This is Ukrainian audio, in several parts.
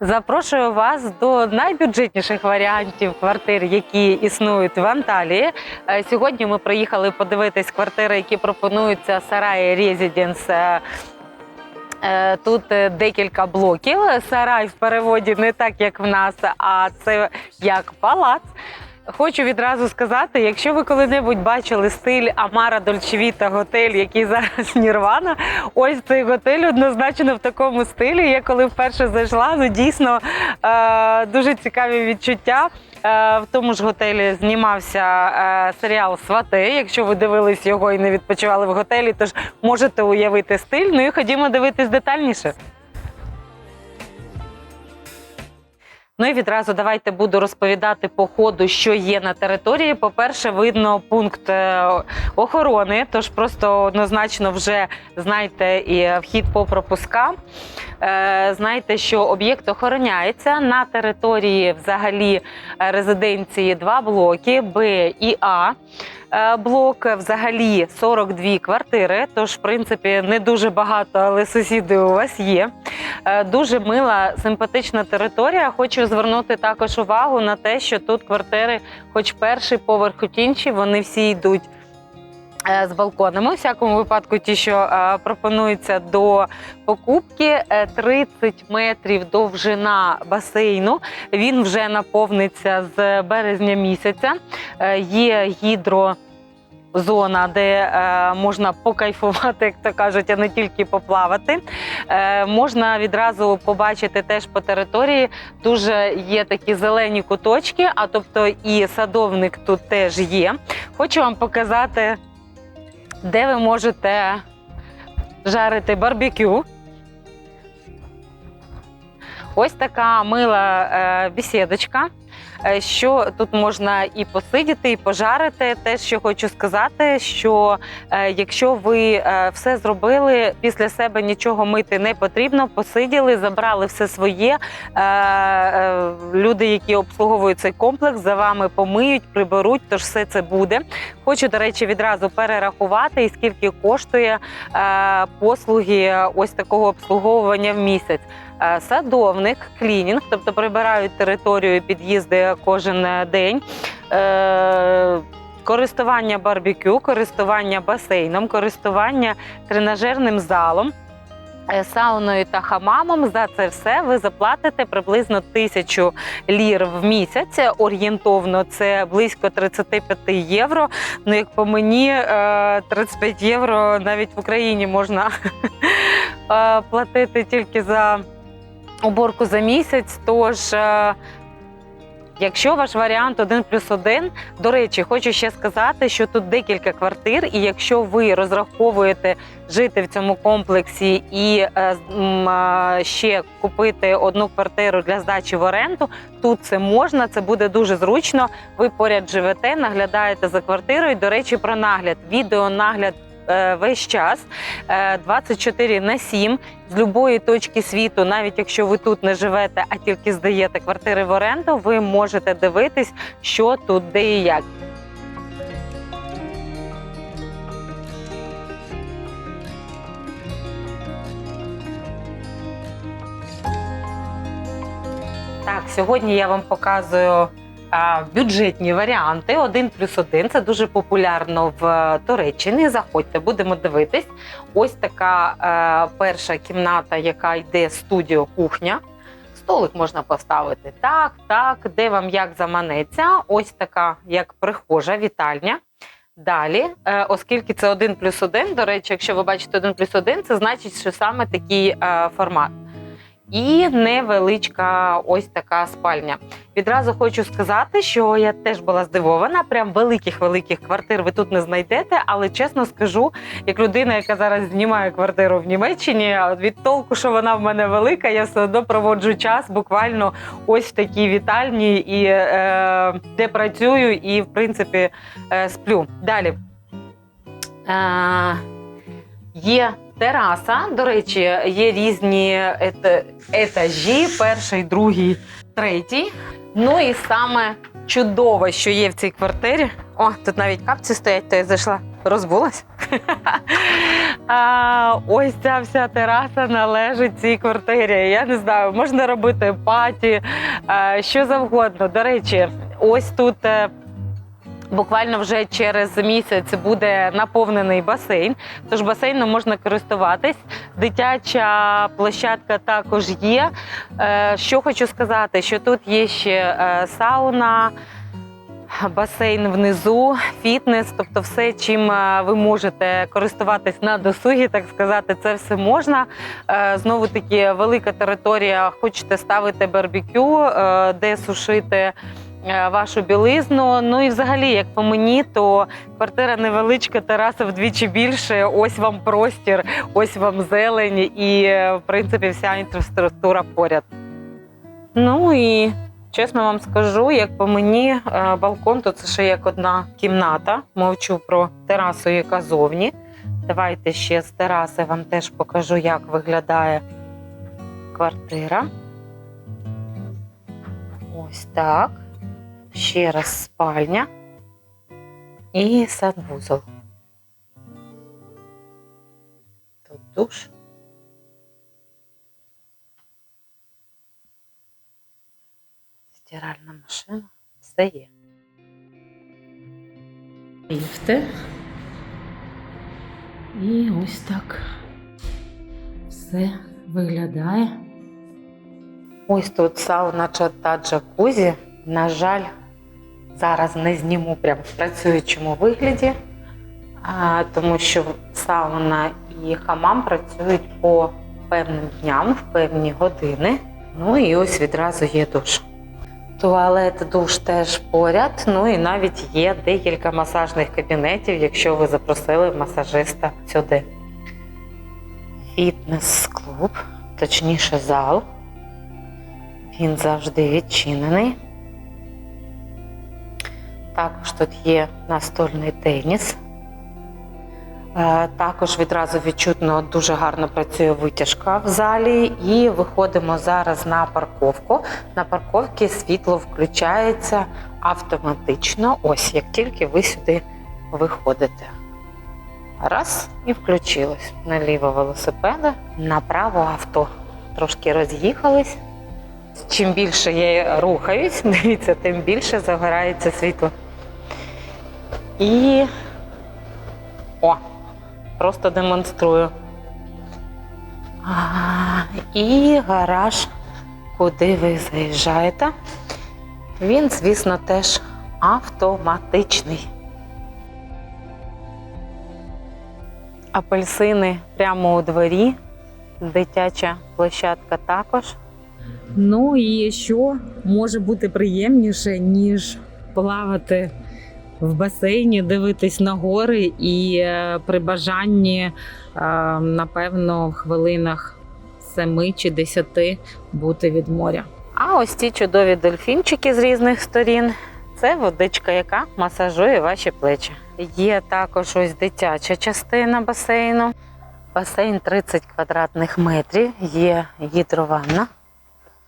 Запрошую вас до найбюджетніших варіантів квартир, які існують в Анталії. Е, Сьогодні ми приїхали подивитись квартири, які пропонуються Сараї Резіденс. Тут е, декілька блоків. Сарай в переводі не так, як в нас, а це як палац. Хочу відразу сказати, якщо ви коли-небудь бачили стиль Амара Дольчевіта готель, який зараз Нірвана, ось цей готель однозначно в такому стилі. Я коли вперше зайшла, ну дійсно е, дуже цікаві відчуття. Е, В тому ж готелі знімався е, серіал Свати. Якщо ви дивились його і не відпочивали в готелі, тож можете уявити стиль. Ну і ходімо дивитись детальніше. Ну і відразу давайте буду розповідати по ходу, що є на території. По-перше, видно пункт е, охорони, тож просто однозначно вже знайте і вхід по пропускам. Е, Знайте, що об'єкт охороняється на території взагалі е, резиденції два блоки Б і А. Е, Блок взагалі 42 квартири, тож, в принципі, не дуже багато, але сусіди у вас є. Дуже мила, симпатична територія. Хочу звернути також увагу на те, що тут квартири, хоч перший поверх, хоч інші, вони всі йдуть. Е, З балконами, у всякому випадку, ті, що е, пропонуються до покупки, Е, 30 метрів довжина басейну. Він вже наповниться з березня місяця. Е, Є гідро. Зона, де е, можна покайфувати, як то кажуть, а не тільки поплавати. Е, можна відразу побачити теж по території. Дуже є такі зелені куточки, а тобто і садовник тут теж є. Хочу вам показати, де ви можете жарити барбекю. Ось така мила е, бесідочка. Е, Що тут можна і посидіти, і пожарити. Те, що хочу сказати, що е, якщо ви е, все зробили після себе нічого мити не потрібно, посиділи, забрали все своє. Люди, які обслуговують цей комплекс, за вами помиють, приберуть, тож все це буде. Хочу, до речі, відразу перерахувати, і скільки коштує послуги ось такого обслуговування в місяць. Садовник, клінінг, тобто прибирають територію, під'їзди кожен е, день. Е, Користування барбекю, користування басейном, користування тренажерним залом, е, сауною та хамамом. За це все ви заплатите приблизно тисячу лір в місяць. Орієнтовно це близько 35 євро. Ну, як по мені, е, 35 євро навіть в Україні можна платити тільки за уборку за місяць. Тож, якщо ваш варіант 1 плюс 1, до речі, хочу ще сказати, що тут декілька квартир, і якщо ви розраховуєте жити в цьому комплексі і е, е, ще купити одну квартиру для здачі в оренду, тут це можна, це буде дуже зручно. Ви поряд живете, наглядаєте за квартирою. До речі, про нагляд. Відеонагляд весь час е, 24 на 7 з будь-якої точки світу, навіть якщо ви тут не живете, а тільки здаєте квартири в оренду, ви можете дивитись, що тут, де і як. Так, сьогодні я вам показую бюджетні варіанти. Один плюс один. Це дуже популярно в е, Туреччині. Заходьте, будемо дивитись. Ось така е, перша кімната, яка йде студіо кухня. Столик можна поставити так, так, де вам як заманеться. Ось така, як прихожа, вітальня. Далі, е, оскільки це один плюс один, до речі, якщо ви бачите один плюс один, це значить, що саме такий формат. І невеличка ось така спальня. Відразу хочу сказати, що я теж була здивована. Прям великих великих квартир ви тут не знайдете. Але чесно скажу, як людина, яка зараз знімає квартиру в Німеччині, від толку, що вона в мене велика, я все одно проводжу час буквально ось в такій вітальні, і е, де працюю, і в принципі е, сплю. Далі. Е, є тераса. До речі, є різні ет- етажі: перший, другий, третій. Ну і саме чудове, що є в цій квартирі. О, тут навіть капці стоять, то я зайшла, розбулась. Ось ця вся тераса належить цій квартирі. Я не знаю, можна робити паті, що завгодно. До речі, ось тут. Буквально вже через місяць буде наповнений басейн, тож басейном можна користуватись. Дитяча площадка також є. Е, Що хочу сказати, що тут є ще е, сауна, басейн внизу, фітнес, тобто все, чим е, ви можете користуватись на досугі, так сказати, це все можна. Знову таки велика територія. Хочете ставити барбекю, де сушити вашу білизну. Ну і взагалі, як по мені, то квартира невеличка, тераса вдвічі більше. Ось вам простір, ось вам зелень і, е, в принципі, вся інфраструктура поряд. Ну і чесно вам скажу, як по мені, е, балкон то це ще як одна кімната. Мовчу про терасу, яка зовні. Давайте ще з тераси вам теж покажу, як виглядає квартира. Ось так. Ще раз спальня і санвузол. Тут душ. Стиральна машина. Все є. Ліфти. І ось так все виглядає. Ось тут сауна та джакузі. На жаль, зараз не зніму прямо в працюючому вигляді, тому що сауна і хамам працюють по певним дням, в певні години. Ну і ось відразу є душ. Туалет, душ теж поряд. Ну і навіть є декілька масажних кабінетів, якщо ви запросили масажиста сюди. Фітнес-клуб, точніше зал. Він завжди відчинений. Також тут є настольний теніс. Е, Також відразу відчутно дуже гарно працює витяжка в залі. І виходимо зараз на парковку. На парковці світло включається автоматично. Ось як тільки ви сюди виходите. Раз і включилось. Наліво велосипеда, направо авто. Трошки роз'їхались. Чим більше я рухаюсь, дивіться, тим більше загорається світло. І о, просто демонструю. А, і гараж, куди ви заїжджаєте. Він, звісно, теж автоматичний. Апельсини прямо у дворі, дитяча площадка також. Ну і що може бути приємніше, ніж плавати в басейні, дивитись на гори і е, при бажанні, е, напевно, в хвилинах семи чи десяти бути від моря. А ось ці чудові дельфінчики з різних сторін. Це водичка, яка масажує ваші плечі. Є також ось дитяча частина басейну. Басейн 30 квадратних метрів, є гідрованна.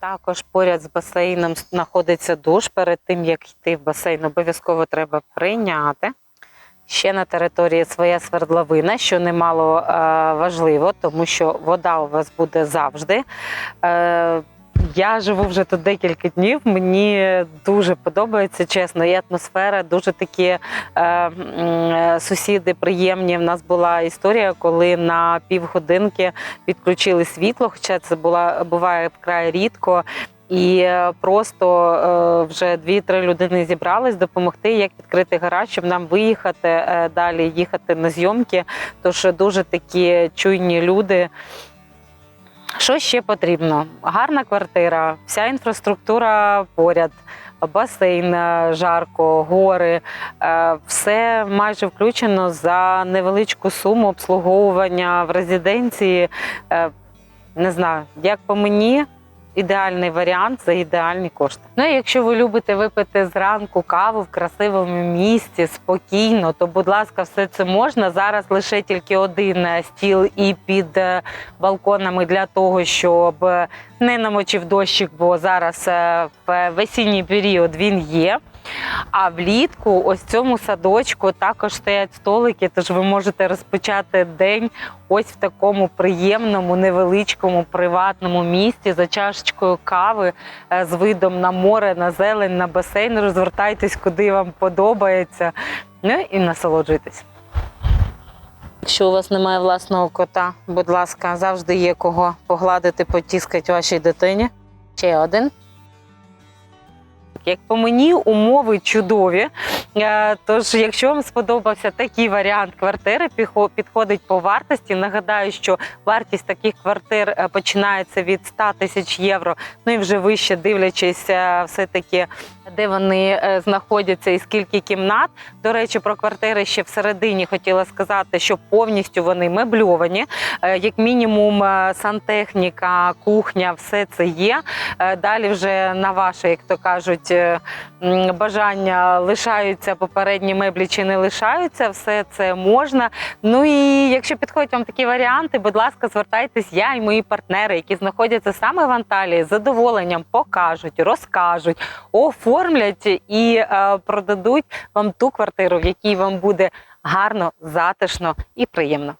Також поряд з басейном знаходиться душ. Перед тим як йти в басейн, обов'язково треба прийняти. Ще на території своя свердловина, що немало е, важливо, тому що вода у вас буде завжди. Е, я живу вже тут декілька днів. Мені дуже подобається, чесно, і атмосфера, дуже такі е, е, сусіди приємні. В нас була історія, коли на півгодинки відключили світло, хоча це була буває вкрай рідко. І е, просто е, вже дві-три людини зібрались допомогти, як відкрити гараж, щоб нам виїхати далі, їхати на зйомки. Тож дуже такі чуйні люди. Що ще потрібно? Гарна квартира, вся інфраструктура поряд, басейн, е, жарко, гори. е, Все майже включено за невеличку суму обслуговування в резиденції. Е, Не знаю, як по мені, ідеальний варіант за ідеальні кошти. Ну і якщо ви любите випити зранку каву в красивому місці, спокійно, то будь ласка, все це можна. Зараз лише тільки один е, стіл і під е, балконами для того, щоб е, не намочив дощик, бо зараз в весінній період він є. А влітку, ось цьому садочку, також стоять столики, тож ви можете розпочати день ось в такому приємному, невеличкому, приватному місці за чашечкою кави е, з видом на море, на зелень, на басейн. Розвертайтесь, куди вам подобається. Ну і насолоджуйтесь. Якщо у вас немає власного кота, будь ласка, завжди є кого погладити, потіскати вашій дитині. Ще один. Як по мені, умови чудові. Е, Тож, якщо вам сподобався такий варіант квартири, підходить по вартості. Нагадаю, що вартість таких квартир е, починається від 100 тисяч євро. Ну і вже вище дивлячись, е, все таки де вони знаходяться і скільки кімнат. До речі, про квартири ще всередині хотіла сказати, що повністю вони мебльовані. Як мінімум, сантехніка, кухня, все це є. Далі вже на ваше, як то кажуть, бажання лишаються попередні меблі чи не лишаються, все це можна. Ну і якщо підходять вам такі варіанти, будь ласка, звертайтесь, я і мої партнери, які знаходяться саме в Анталії, з задоволенням покажуть, розкажуть, оформлять і е, продадуть вам ту квартиру, в якій вам буде гарно, затишно і приємно.